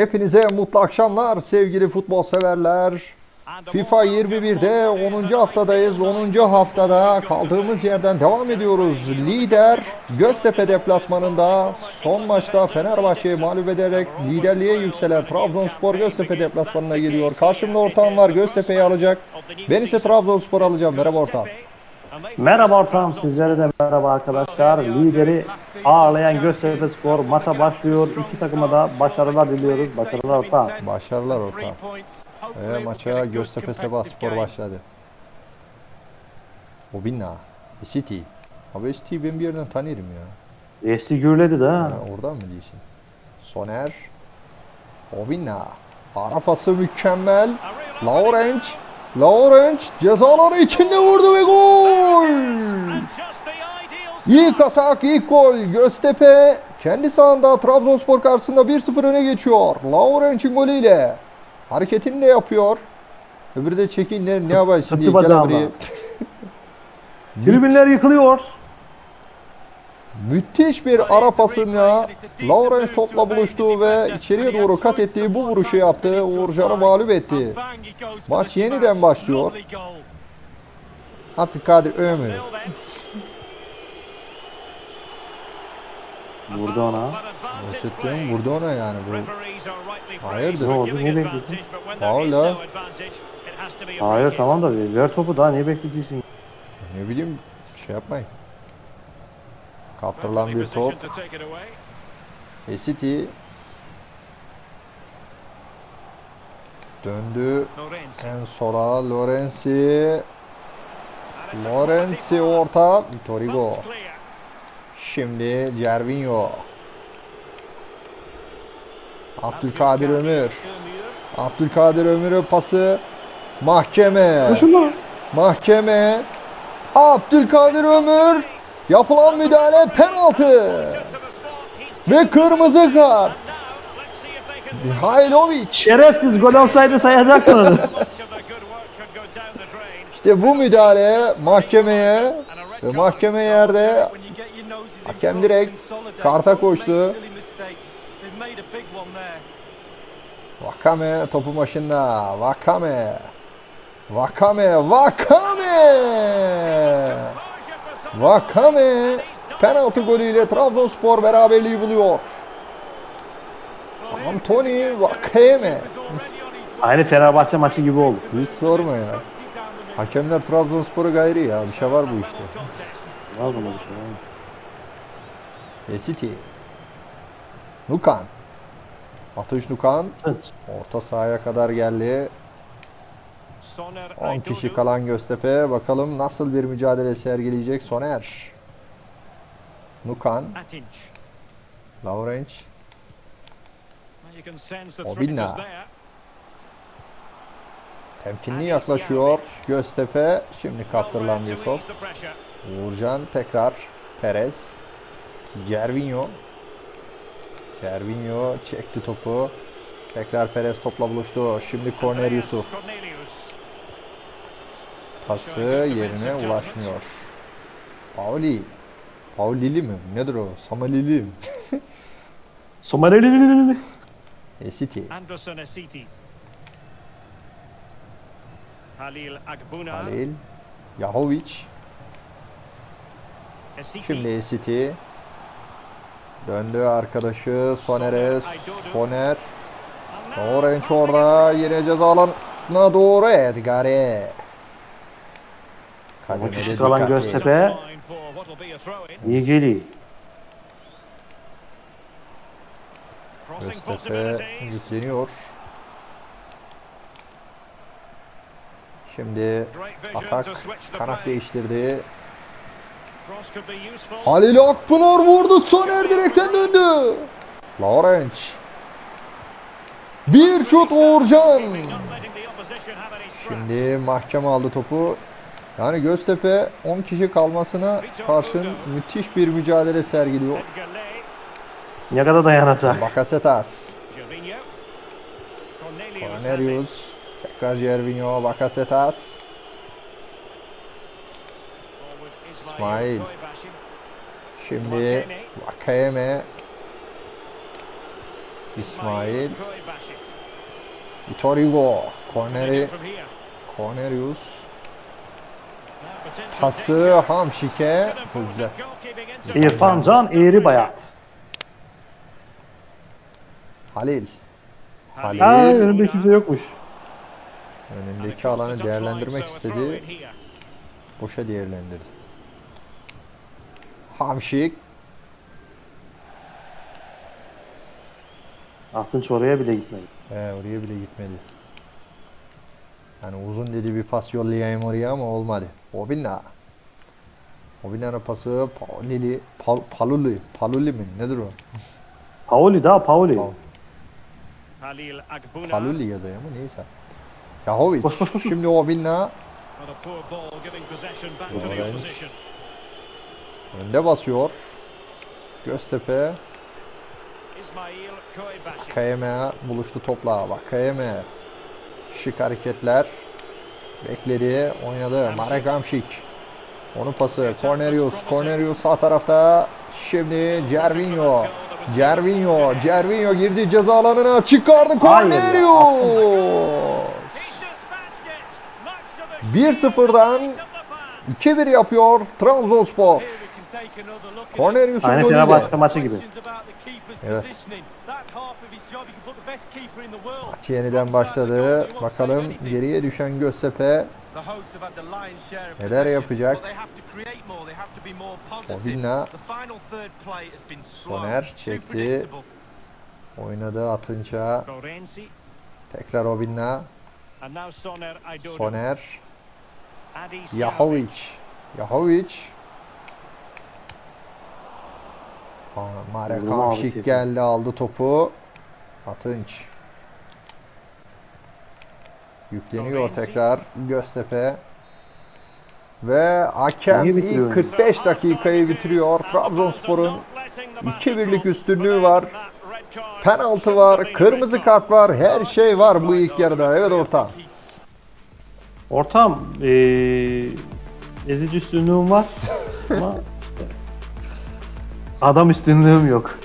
Hepinize mutlu akşamlar sevgili futbol severler. FIFA 21'de 10. haftadayız. 10. haftada kaldığımız yerden devam ediyoruz. Lider Göztepe deplasmanında son maçta Fenerbahçe'yi mağlup ederek liderliğe yükselen Trabzonspor Göztepe deplasmanına geliyor. Karşımda ortağım var Göztepe'yi alacak. Ben ise Trabzonspor alacağım. Merhaba ortağım. Merhaba ortağım sizlere de merhaba arkadaşlar. Lideri ağırlayan Göztepe Spor maça başlıyor. İki takıma da başarılar diliyoruz. Başarılar ortağım. Başarılar ortağım. Ve maça Göztepe Seba Spor başladı. Obinna. City. Abi City'yi ben bir yerden tanıyorum ya. Esti gürledi de ha. Ha, oradan mı diyorsun? Soner. Obinna. Ara pası mükemmel. Lawrence. Lawrence cezaları içinde vurdu ve gol. İlk atak, ilk gol. Göztepe kendi sahanda Trabzonspor karşısında 1-0 öne geçiyor. Lawrence'in golüyle. Hareketini de yapıyor. Öbürü de çekin ne, ne yapar şimdi? Gel. Tribünler yıkılıyor. Müthiş bir ara pasıyla Lawrence topla buluştu ve içeriye doğru kat ettiği bu vuruşu yaptı. Uğurcan'ı mağlup etti. Maç yeniden başlıyor. Abdülkadir Ömür. Vurdu ona. Mesut'un vurdu ona yani. Bu Hayırdır? Ne oldu? Ne bekliyorsun? Faul. Hayır tamam da ver topu daha ne bekleyeceksin? ne bileyim şey yapmayın. Kaptırılan bir top. City döndü en sola Lorenzi. Lorenzi orta. Torigo. Şimdi Cervinho. Abdülkadir Ömür. Abdülkadir Ömür'ün pası. Mahkeme. Koşun Mahkeme. Abdülkadir Ömür. Yapılan müdahale penaltı. Ve kırmızı kart. Mihailovic. Şerefsiz gol olsaydı sayacaktı. İşte bu müdahale mahkemeye ve mahkeme yerde hakem direkt karta koştu. Vakame topu başında. Vakame. Vakame. Vakame. Vakame penaltı golüyle Trabzonspor beraberliği buluyor. Anthony Vakame. Aynı Fenerbahçe maçı gibi oldu. Hiç sorma ya. Hakemler Trabzonspor'u gayri ya. Bir şey var bu işte. Var buna bir şey. var. City. Nukan. Atış Nukan. Orta sahaya kadar geldi. 10 kişi kalan Göztepe. Bakalım nasıl bir mücadele sergileyecek Soner. Nukan. Lawrence. Obinna. Temkinli yaklaşıyor. Göztepe. Şimdi kaptırılan bir top. Uğurcan tekrar. Perez. Cervinho. Cervinho çekti topu. Tekrar Perez topla buluştu. Şimdi Corner Yusuf. Pası yerine ulaşmıyor. Pauli. Paulili mi? Nedir o? Samalili mi? Somalili. E City. Anderson Esiti. Halil Agbuna. Halil. Yahovic. Esiti. Şimdi E City. Döndü arkadaşı Soner'e. Soner. Orange orada. Yine ceza alanına doğru Edgar'e. Kişi Kademede kalan. Göztepe. İyi geliyor. Göztepe yükleniyor. Şimdi atak kanat değiştirdi. Halil Akpınar vurdu. Soner direkten döndü. Lawrence. Bir şut Uğurcan. Şimdi mahkeme aldı topu. Yani Göztepe 10 kişi kalmasına karşın müthiş bir mücadele sergiliyor. Ne kadar dayanacak? Bakasetas. Cornelius. Tekrar Cervinho. Bakasetas. İsmail. Şimdi Vakayeme. İsmail. Korneri. From here. Cornelius. Pası. Hamşik'e hızlı. İrfan Can Eğri Bayat. Halil. Ha Halil önümde kimse yokmuş. önündeki alanı değerlendirmek istedi. Boşa değerlendirdi. Hamşik. Aklınç oraya bile gitmedi. He, oraya bile gitmedi. Yani uzun dedi bir pas yollayayım oraya ama olmadı. Obinna. Obinna'nın pası Paulili, Pal, Paluli, Paluli mi? Nedir o? Pauli daha Pauli. Paul. Paluli yazıyor ama neyse. Yahovic. Şimdi Obinna On a poor ball, giving possession back to the Lorenz. opposition. önde basıyor. Göztepe Ismail Koibashi. KM buluştu topla. Bak KM. Şık hareketler. Bekledi. Oynadı. Marek Hamşik. Onun pası. Cornelius. Cornelius sağ tarafta. Şimdi Cervinho. Cervinho. Cervinho girdi ceza alanına. Çıkardı. Cornelius. He dispatched it. Knocks to the 1-0'dan feet of the fans. 2-1 yapıyor Trabzonspor. Cornelius'un Aynı golüyle. Fenerbahçe maçı gibi. Evet. Maç yeniden başladı. Bakalım geriye düşen Göztepe Neler yapacak? Obinna Soner çekti. oynadı atınca. Tekrar now Soner. Yahovic. Yahovic. Marek Hamşik geldi aldı topu. Atınç Yükleniyor tekrar Göztepe ve hakem İyi ilk bitiriyor. 45 dakikayı bitiriyor. Trabzonspor'un 2-1'lik üstünlüğü var. Penaltı var, kırmızı kart var, her şey var bu ilk yarıda. Evet orta. Ortam eee ezici üstünlüğüm var ama adam üstünlüğüm yok.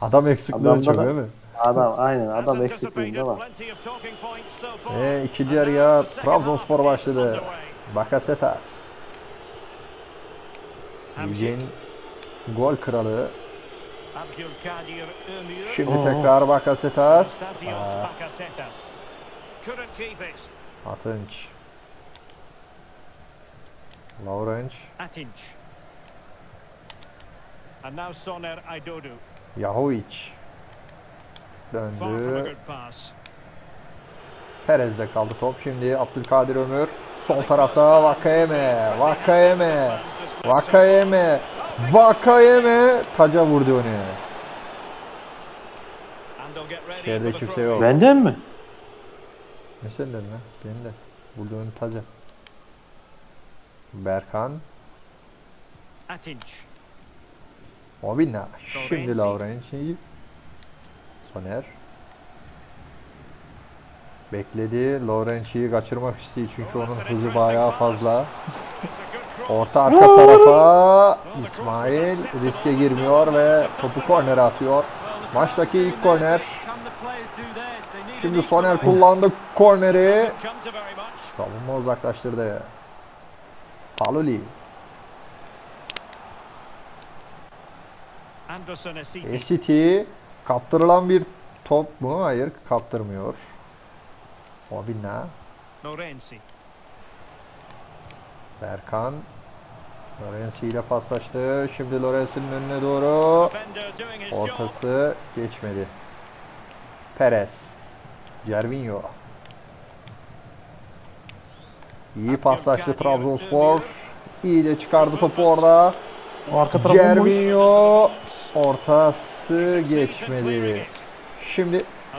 Adam eksikliği Adamda çok da- değil mi? Adam aynen adam eksikliğinde var. Ve ikinci yarıya Trabzonspor başladı. Bakasetas. Ligin gol kralı. Şimdi Oo. tekrar Bakasetas. Atınç. Lawrence. Atinç. And now Soner Aidodo. Yahovic. Döndü. Perez'de kaldı top. Şimdi Abdülkadir Ömür. Sol tarafta Vakayeme. Vakayeme. Vakayeme. Vakayeme. Taca vurdu onu. İçeride kimse yok. Benden mi? Ne senden lan? Benim de. Vurdu onu taca. Berkan. Atinç. Obinna. Şimdi Lorenzi. Laurenti. Soner. Bekledi. Laurenti'yi kaçırmak istiyor çünkü onun hızı bayağı fazla. Orta arka tarafa İsmail riske girmiyor ve topu kornere atıyor. Maçtaki ilk korner. Şimdi Soner kullandı korneri. Savunma uzaklaştırdı. Paluli. Anderson Esiti. Esiti kaptırılan bir top mu? Hayır kaptırmıyor. Obinna. Lorenzi. Berkan. Lorenzi ile paslaştı. Şimdi Lorenzi'nin önüne doğru. Ortası geçmedi. Perez. Cervinho. İyi paslaştı Trabzonspor. İyi de çıkardı topu orada. O Ortası geçmedi. Şimdi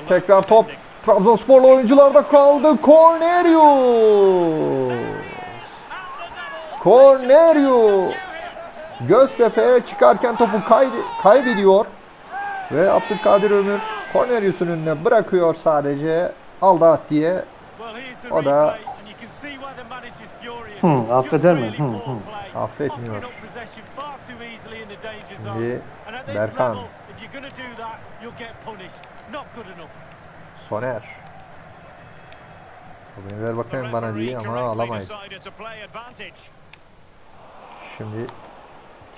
tekrar top Trabzonsporlu oyuncularda kaldı. Cornelius. Cornelius. Göztepe çıkarken topu kaydı- kaybediyor. Ve Abdülkadir Ömür Cornelius'un önüne bırakıyor sadece. Aldı at diye. O da Hı, affeder mi? Hı, hı. affetmiyor. Şimdi Berkan. Soner. Bugün ver bakayım bana diye ama alamayız. Şimdi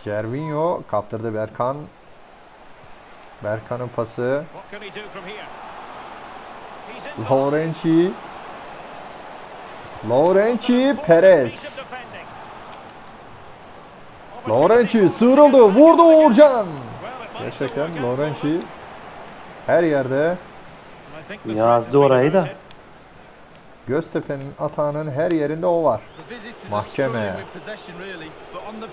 Cervinho kaptırdı Berkan. Berkan'ın pası. Laurenci. Laurenci Perez. Laurenci sıyrıldı. Vurdu Uğurcan. Gerçekten Laurenci her yerde Yazdı orayı da. Göztepe'nin atağının her yerinde o var. Mahkeme. struggling with possession really, but on the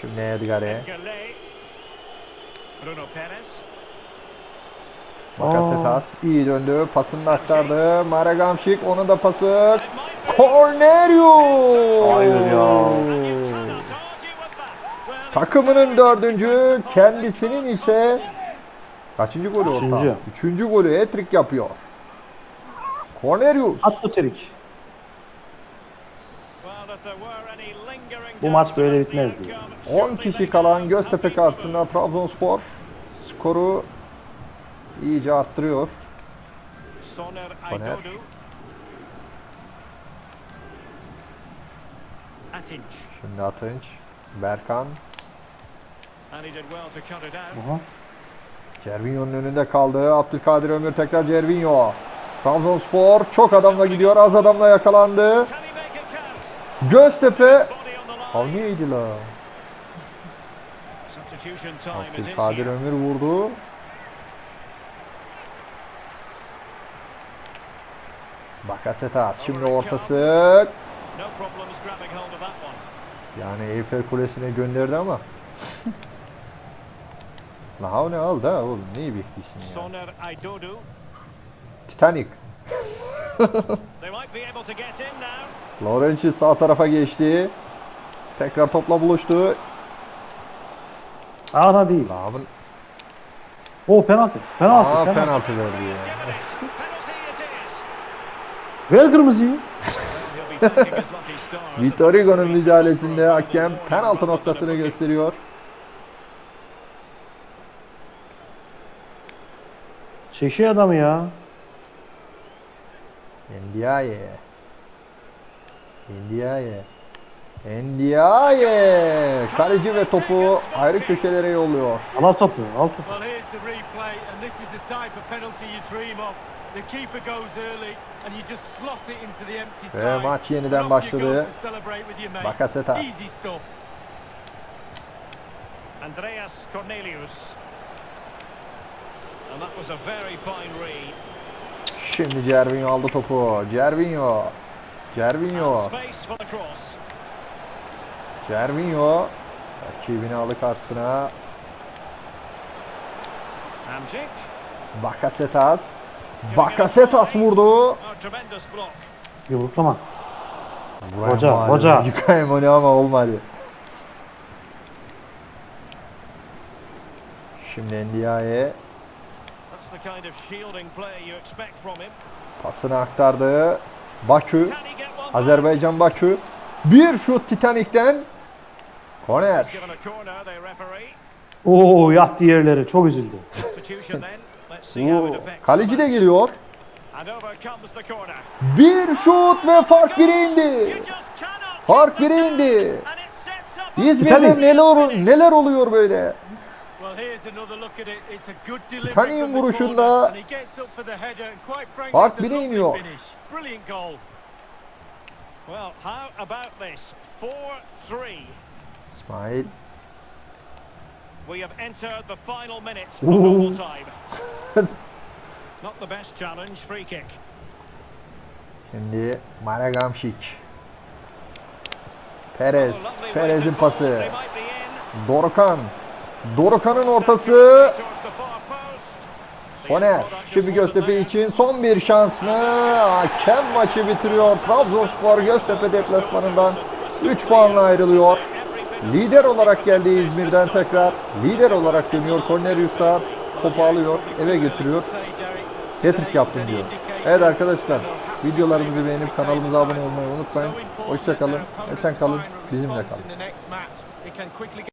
Şimdi Edgar'e. Gallet. Bruno Perez. Bakasetas iyi döndü. Pasını aktardı. Marek Hamšík onun da pası. Cornelius. Hayır ya. Takımının dördüncü, kendisinin ise kaçıncı golü orta? Üçüncü. Üçüncü golü hat-trick yapıyor. Cornelius. At bu trik. Bu maç böyle bitmezdi. outcome, 10 surely kişi kalan Göztepe karşısında Trabzonspor skoru iyice arttırıyor. Soner. Şimdi Atınç, Berkan. Aha. Cervinho'nun önünde kaldı. Abdülkadir Ömür tekrar Cervinho. Trabzonspor çok adamla gidiyor. Az adamla yakalandı. Can he make it count? Göztepe. Avniyeydi la. Abdülkadir. Ömür vurdu. Bakasetas şimdi ortası. Yani Eyfel Kulesi'ne gönderdi ama. La ne al da oğlum neyi bekliyorsun ya? Soner Aydodu. Titanic. Laurenci sağ tarafa geçti. Tekrar topla buluştu. Ana değil. Lavın O penaltı. Penaltı. Aa penaltı. penaltı verdi ya. Ver kırmızıyı. Vitor Hugo'nun müdahalesinde hakem penaltı noktasını gösteriyor. Çekiyor adamı ya. Ndiaye. Ndiaye. Ndiaye. Kaleci ve topu ayrı köşelere yolluyor. Al topu. Al topu. Well, here's the replay, and this is the type of penalty you dream of. The keeper goes early, and you just slot it into the empty Ve maç yeniden başladı. Bakasetas. Andreas Cornelius. And that was a very fine read. Şimdi Cervinho aldı topu. Cervinho. Cross. Cervinho. Rakibini aldı karşısına. Hamzik. Bakasetas. Bakasetas vurdu. Yumruklama. Hoca, hoca. Yıkayım onu ama olmadı. Şimdi Ndiaye pasını aktardı. Bakü, Azerbaycan Bakü. Bir şut Titanik'ten. Korner. Oo yattı yerleri. Çok üzüldü. Oo. Kaleci de geliyor. Bir şut ve fark bire indi. Fark bire indi. İzmir'de neler neler oluyor böyle? The vuruşunda fark bire iniyor. Well, how about this? 4-3. İsmail. We have entered the final minute of normal time. Not the best challenge, free kick. Şimdi Marek Hamšík. Oh, Perez. Perez'in pası. Dorukan. Dorukan'ın ortası. Soner. Şimdi Göztepe için son bir şans mı? Hakem maçı bitiriyor. Trabzonspor Göztepe deplasmanından 3 puanla ayrılıyor. Lider olarak geldi İzmir'den tekrar. Lider olarak dönüyor. Cornelius da topu alıyor. Eve götürüyor. Hat-trick yaptım diyor. Evet arkadaşlar videolarımızı beğenip kanalımıza abone olmayı unutmayın. Hoşçakalın. Esen kalın. Bizimle kalın.